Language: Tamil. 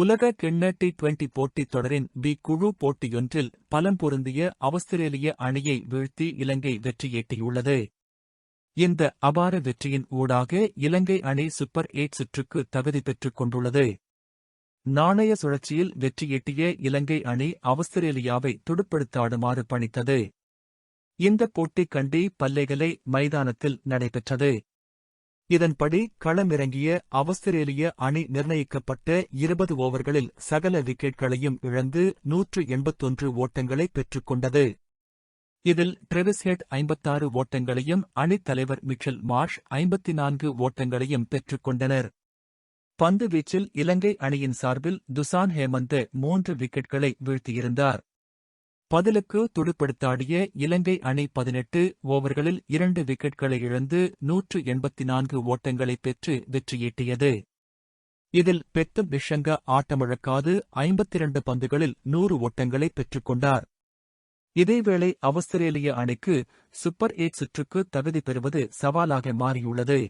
உலக கிண்ண டி டுவெண்டி போட்டித் தொடரின் பி குழு போட்டியொன்றில் பலம் பொருந்திய அவுஸ்திரேலிய அணியை வீழ்த்தி இலங்கை வெற்றியீட்டியுள்ளது இந்த அபார வெற்றியின் ஊடாக இலங்கை அணி சூப்பர் எயிட் சுற்றுக்கு தகுதி பெற்றுக் கொண்டுள்ளது. நாணய சுழற்சியில் வெற்றியீட்டிய இலங்கை அணி அவுஸ்திரேலியாவை துடுப்படுத்தாடுமாறு பணித்தது. இந்த போட்டி கண்டி பல்லைகளை மைதானத்தில் நடைபெற்றது. இதன்படி களமிறங்கிய அவுஸ்திரேலிய அணி நிர்ணயிக்கப்பட்ட இருபது ஓவர்களில் சகல விக்கெட்களையும் இழந்து நூற்று எண்பத்தொன்று ஓட்டங்களை பெற்றுக்கொண்டது. இதில் ட்ரெவிஸ் ஹெட் ஐம்பத்தாறு ஓட்டங்களையும் அணித் தலைவர் மிச்சல் மார்ஷ் ஐம்பத்தி நான்கு ஓட்டங்களையும் பெற்றுக்கொண்டனர். பந்து வீச்சில் இலங்கை அணியின் சார்பில் துசான் ஹேமந்த் மூன்று விக்கெட்களை வீழ்த்தியிருந்தார். பதிலுக்கு துடுப்படுத்தாடிய இலங்கை அணி பதினெட்டு ஓவர்களில் இரண்டு விக்கெட்களை இழந்து நூற்று எண்பத்தி நான்கு ஓட்டங்களை பெற்று வெற்றியீட்டியது. இதில் பெத்தம் விஷங்க ஆட்டமிழக்காது ஐம்பத்திரண்டு பந்துகளில் நூறு ஓட்டங்களை பெற்றுக்கொண்டார். இதேவேளை அவுஸ்திரேலிய அணிக்கு சூப்பர் எயிட் சுற்றுக்கு தகுதி பெறுவது சவாலாக மாறியுள்ளது.